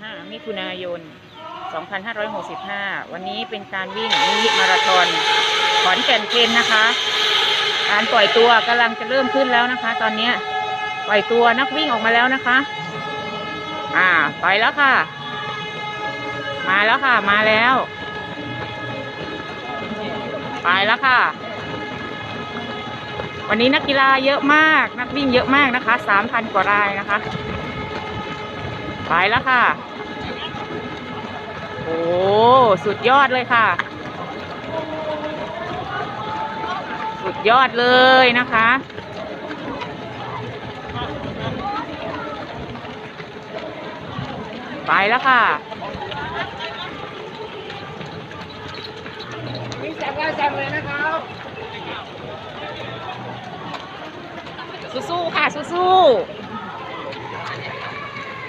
15 มิถุนายน 2565 วันนี้เป็นการวิ่งมินิมาราธอนขอนแก่นเทนนะคะ การปล่อยตัวกำลังจะเริ่มขึ้นแล้วนะคะ ตอนนี้ปล่อยตัวนักวิ่งออกมาแล้วนะคะ อ่า ไปแล้วค่ะ มาแล้วค่ะ มาแล้ว ไปแล้วค่ะ วันนี้นักกีฬาเยอะมาก นักวิ่งเยอะมากนะคะสามพันกว่ารายนะคะ ไปแล้วค่ะ โอ้ สุดยอดเลยค่ะ สุดยอดเลยนะคะ ไปแล้วค่ะวิ่งแซงได้แซงเลยนะครับสู้ๆค่ะสู้ๆ